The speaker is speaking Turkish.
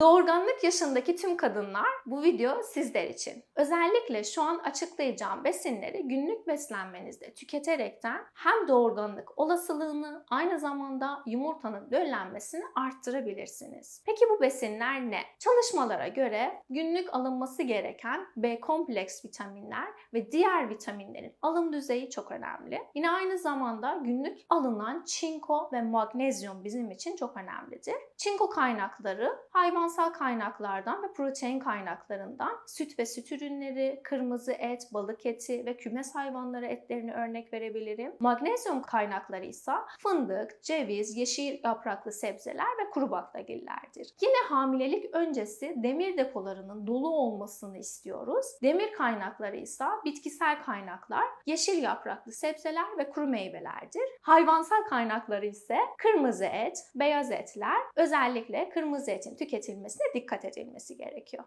Doğurganlık yaşındaki tüm kadınlar bu video sizler için. Özellikle şu an açıklayacağım besinleri günlük beslenmenizde tüketerekten hem doğurganlık olasılığını aynı zamanda yumurtanın döllenmesini arttırabilirsiniz. Peki bu besinler ne? Çalışmalara göre günlük alınması gereken B kompleks vitaminler ve diğer vitaminlerin alım düzeyi çok önemli. Yine aynı zamanda günlük alınan çinko ve magnezyum bizim için çok önemlidir. Çinko kaynakları hayvansal kaynaklardan ve protein kaynaklarından süt ve süt ürünleri, kırmızı et, balık eti ve kümes hayvanları etlerini örnek verebilirim. Magnezyum kaynakları ise fındık, ceviz, yeşil yapraklı sebzeler ve kuru baklagillerdir. Yine hamilelik öncesi demir depolarının dolu olmasını istiyoruz. Demir kaynakları ise bitkisel kaynaklar, yeşil yapraklı sebzeler ve kuru meyvelerdir. Hayvansal kaynakları ise kırmızı et, beyaz etler, özellikle kırmızı etin tüketilmesine dikkat edilmesi gerekiyor.